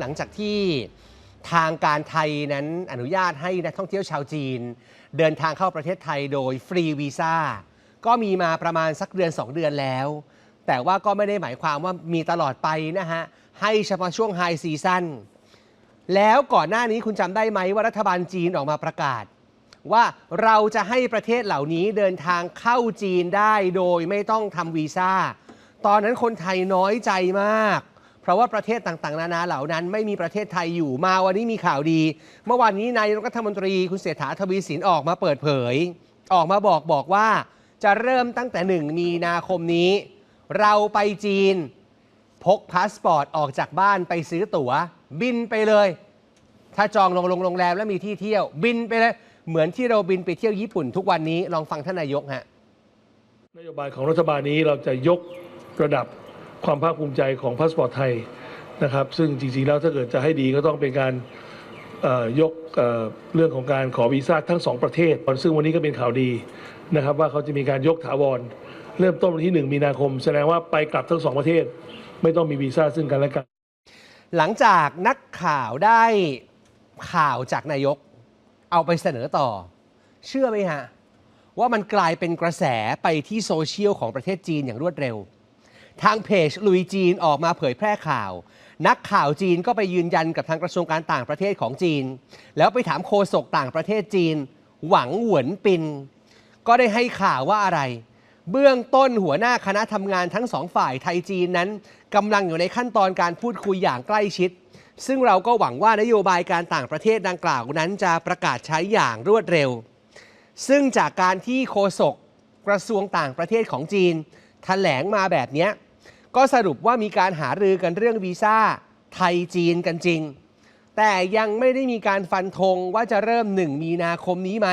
หลังจากที่ทางการไทยนั้นอนุญาตให้นักท่องเที่ยวชาวจีน เดินทางเข้าประเทศไทยโดยฟรีวีซ่าก็มีมาประมาณสักเดือน 2 เดือนแล้ว แต่ว่าก็ไม่ได้หมายความว่ามีตลอดไปนะฮะ ให้เฉพาะช่วงไฮซีซั่นแล้วก่อนหน้านี้คุณจำได้ไหมว่ารัฐบาลจีนออกมาประกาศ ว่าเราจะให้ประเทศเหล่านี้เดินทางเข้าจีนได้โดยไม่ต้องทำวีซ่าตอนนั้นคนไทยน้อยใจมาก ราะว่าประเทศต่างๆ นานาเหล่านั้น ไม่มีประเทศไทยอยู่มาวันนี้มีข่าวดี เมื่อวานนี้นายกรัฐมนตรีคุณเศรษฐาทวีสินออกมาเปิดเผย ออกมาบอกบอกว่า จะเริ่มตั้งแต่หนึ่งมีนาคมนี้ เราไปจีน พกพาสปอร์ตออกจากบ้านไปซื้อตั๋ว บินไปเลย ถ้าจองลงโรงแรมแล้วมีที่เที่ยว บินไปเลยเหมือนที่เราบินไปเที่ยวญี่ปุ่น ทุกวันนี้ลองฟังท่านนายกฮะนโยบายของรัฐบาลนี้เราจะยกระดับ ความภาคภูมิใจของพาสปอร์ตไทยนะครับ ซึ่งจริงๆแล้วถ้าเกิดจะให้ดีก็ต้องเป็นการยกเเรื่องของการขอวีซ่าทั้งสองประเทศ ซึ่งวันนี้ก็เป็นข่าวดีนะครับ ว่าเขาจะมีการยกถาวร เริ่มต้นวันที่ 1 มีนาคม แสดงว่าไปกลับทั้งสองประเทศ ไม่ต้องมีวีซ่าซึ่งกันและกัน หลังจากนักข่าวได้ข่าวจากนายกเอาไปเสนอต่อ เชื่อไหมฮะ ว่ามันกลายเป็นกระแสไปที่โซเชียลของประเทศจีนอย่างรวดเร็ว ทางเพจลุยจีนออกมาเผยแพร่ข่าว นักข่าวจีนก็ไปยืนยันกับทางกระทรวงการต่างประเทศของจีน แล้วไปถามโฆษกต่างประเทศจีน หวังหวนปิน ก็ได้ให้ข่าวว่าอะไร เบื้องต้นหัวหน้าคณะทำงานทั้งสองฝ่ายไทยจีนนั้นกำลังอยู่ในขั้นตอนการพูดคุยอย่างใกล้ชิด ซึ่งเราก็หวังว่านโยบายการต่างประเทศดังกล่าวนั้นจะประกาศใช้อย่างรวดเร็ว ซึ่งจากการที่โฆษกกระทรวงต่างประเทศของจีนแถลงมาแบบนี้ ก็สรุปว่ามีการหารือกันเรื่องวีซ่าไทยจีนกันจริง แต่ยังไม่ได้มีการฟันธงว่าจะเริ่ม 1 มีนาคมนี้ไหม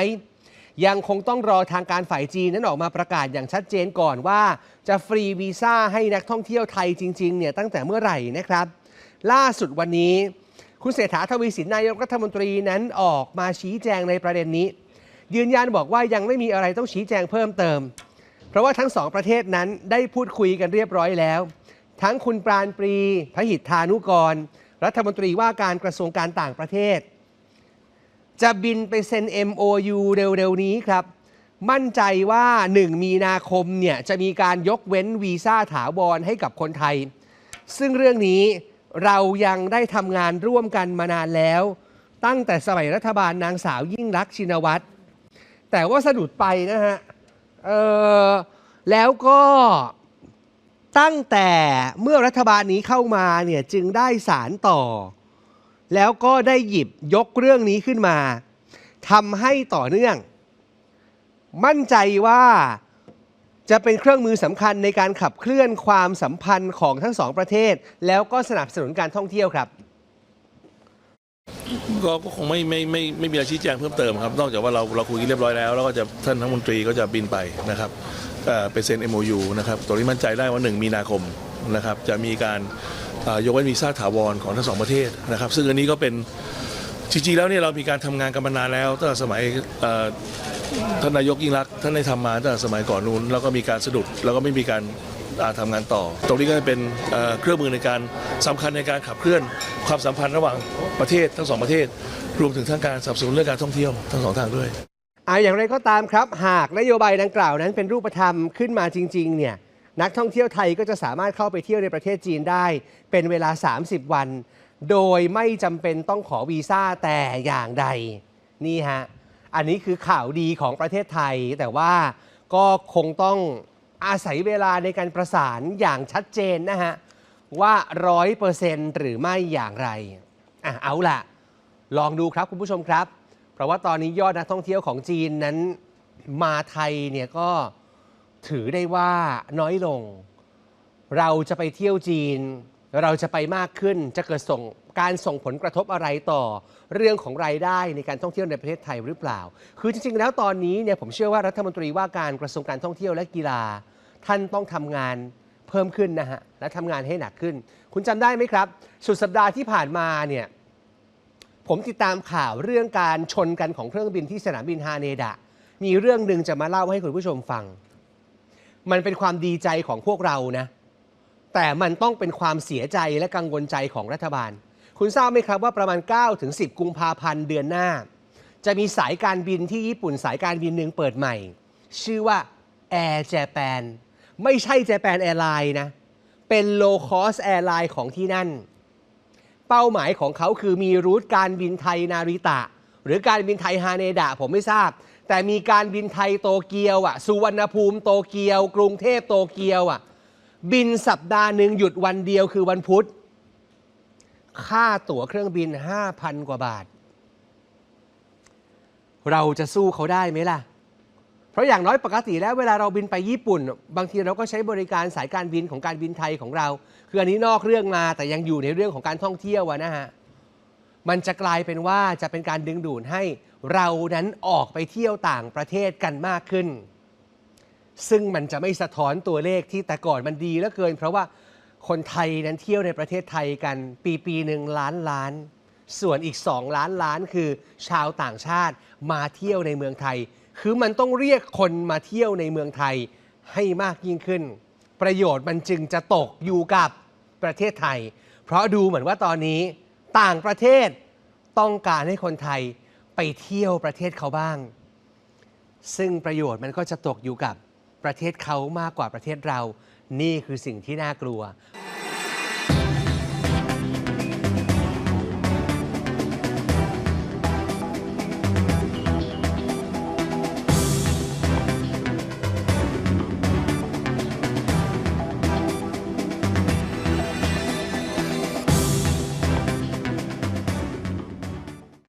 ยังคงต้องรอทางการฝ่ายจีนนั้นออกมาประกาศอย่างชัดเจนก่อนว่า จะฟรีวีซ่าให้นักท่องเที่ยวไทยจริงๆเนี่ยตั้งแต่เมื่อไหร่นะครับ ล่าสุดวันนี้ คุณเศรษฐาทวีสินนายกรัฐมนตรีนั้นออกมาชี้แจงในประเด็นนี้ ยืนยันบอกว่ายังไม่มีอะไรต้องชี้แจงเพิ่มเติม ราะว่าทั้งสองประเทศนั้นได้พูดคุยกันเรียบร้อยแล้ว ทั้งคุณปราณปรีพหิทธานุกร รัฐมนตรีว่าการกระทรวงการต่างประเทศ จะบินไปเซ็น MOU เร็วๆนี้ครับ มั่นใจว่า 1 มีนาคมเนี่ยจะมีการยกเว้นวีซ่าถาวรให้กับคนไทย ซึ่งเรื่องนี้เรายังได้ทำงานร่วมกันมานานแล้ว ตั้งแต่สมัยรัฐบาลนางสาวยิ่งรักชินวัตรแต่ว่าสะดุดไปนะฮะ เออแล้วก็ตั้งแต่เมื่อรัฐบาลนี้เข้ามาเนี่ยจึงได้สารต่อ แล้วก็ได้หยิบยกเรื่องนี้ขึ้นมาทำให้ต่อเนื่อง มั่นใจว่าจะเป็นเครื่องมือสำคัญในการขับเคลื่อนความสัมพันธ์ของทั้งสองประเทศ แล้วก็สนับสนุนการท่องเที่ยวครับ ก็ก็คงไม่ไม่ไม่ไม่มีอะไรชี้แจงเพิ่มเติมครับ นอกจากว่าเราเราคุยกันเรียบร้อยแล้ว แล้วก็จะท่านทั้งมนตรีก็จะบินไปนะครับไปเซ็น MOU นะครับตรงนี้มั่นใจได้ว่า 1 มีนาคมนะครับจะมีการยกเว้นวีซ่าถาวรของทั้งสองประเทศนะครับ ซึ่งอันนี้ก็เป็นจริงๆแล้วเนี่ยเรามีการทำงานกันมานานแล้วตั้งแต่สมัยท่านนายกยิ่งรักษณ์ท่านได้ทำมาตั้งแต่สมัยก่อนนู้นแล้วก็มีการสะดุดแล้วก็ไม่มีการ อ่าทำงานต่อ ตรงนี้ก็จะเป็นเครื่องมือในการสำคัญในการขับเคลื่อนความสัมพันธ์ระหว่างประเทศทั้งสองประเทศ รวมถึงทั้งการสนับสนุนเรื่องการท่องเที่ยวทั้งสองทางด้วยอาอย่างไรก็ตามครับ หากนโยบายดังกล่าวนั้นเป็นรูปธรรมขึ้นมาจริงๆเนี่ยนักท่องเที่ยวไทยก็จะสามารถเข้าไปเที่ยวในประเทศจีนได้ เป็นเวลา 30 วัน โดยไม่จำเป็นต้องขอวีซ่าแต่อย่างใดนี่ฮะอันนี้คือข่าวดีของประเทศไทย แต่ว่าก็คงต้อง อาศัยเวลาในการประสานอย่างชัดเจนนะฮะ ว่าร้อยเปอร์เซ็นต์หรือไม่อย่างไรอะเอาล่ะ ลองดูครับคุณผู้ชมครับ เพราะว่าตอนนี้ยอดนักท่องเที่ยวของจีนนั้นมาไทยเนี่ยก็ถือได้ว่าน้อยลง เราจะไปเที่ยวจีน เราจะไปมากขึ้นจะเกิดส่ง การส่งผลกระทบอะไรต่อเรื่องของรายได้ในการท่องเที่ยวในประเทศไทยหรือเปล่า คือจริงๆ แล้วตอนนี้เนี่ยผมเชื่อว่ารัฐมนตรีว่าการกระทรวงการท่องเที่ยวและกีฬา ท่านต้องทำงานเพิ่มขึ้นนะฮะและทำงานให้หนักขึ้น คุณจำได้ไหมครับ สุดสัปดาห์ที่ผ่านมาเนี่ยผมติดตามข่าวเรื่องการชนกันของเครื่องบินที่สนามบินฮาเนดะ มีเรื่องหนึ่งจะมาเล่าให้คุณผู้ชมฟัง มันเป็นความดีใจของพวกเรานะ แต่มันต้องเป็นความเสียใจและกังวลใจของรัฐบาล คุณทราบไหมครับว่าประมาณ9ถึง10 กุมภาพันธ์เดือนหน้า จะมีสายการบินที่ญี่ปุ่นสายการบินหนึ่งเปิดใหม่ ชื่อว่า Air Japan ไม่ใช่ Japan Airline นะ เป็น low cost airline ของที่นั่น เป้าหมายของเขาคือมีรูทการบินไทยนาริตะ หรือการบินไทยฮาเนดะผมไม่ทราบ แต่มีการบินไทยโตเกียวอะสุวรรณภูมิโตเกียว กรุงเทพโตเกียวอะบินสัปดาห์หนึ่งหยุดวันเดียวคือวันพุธ ค่าตั๋วเครื่องบิน 5,000 กว่าบาท เราจะสู้เขาได้ไหมล่ะ เพราะอย่างน้อยปกติแล้วเวลาเราบินไปญี่ปุ่น บางทีเราก็ใช้บริการสายการบินของการบินไทยของเรา คืออันนี้นอกเรื่องมาแต่ยังอยู่ในเรื่องของการท่องเที่ยวนะฮะมันจะกลายเป็นว่าจะเป็นการดึงดูดให้เรานั้นออกไปเที่ยวต่างประเทศกันมากขึ้น ซึ่งมันจะไม่สะท้อนตัวเลขที่แต่ก่อนมันดีเหลือเกิน เพราะว่า คนไทยนั้นเที่ยวในประเทศไทยกันปีปีหนึ่งล้านล้าน ส่วนอีก 2 ล้านล้านคือชาวต่างชาติมาเที่ยวในเมืองไทย คือมันต้องเรียกคนมาเที่ยวในเมืองไทยให้มากยิ่งขึ้น ประโยชน์มันจึงจะตกอยู่กับประเทศไทย เพราะดูเหมือนว่าตอนนี้ต่างประเทศต้องการให้คนไทยไปเที่ยวประเทศเขาบ้าง ซึ่งประโยชน์มันก็จะตกอยู่กับประเทศเขามากกว่าประเทศเรา นี่คือสิ่งที่น่ากลัว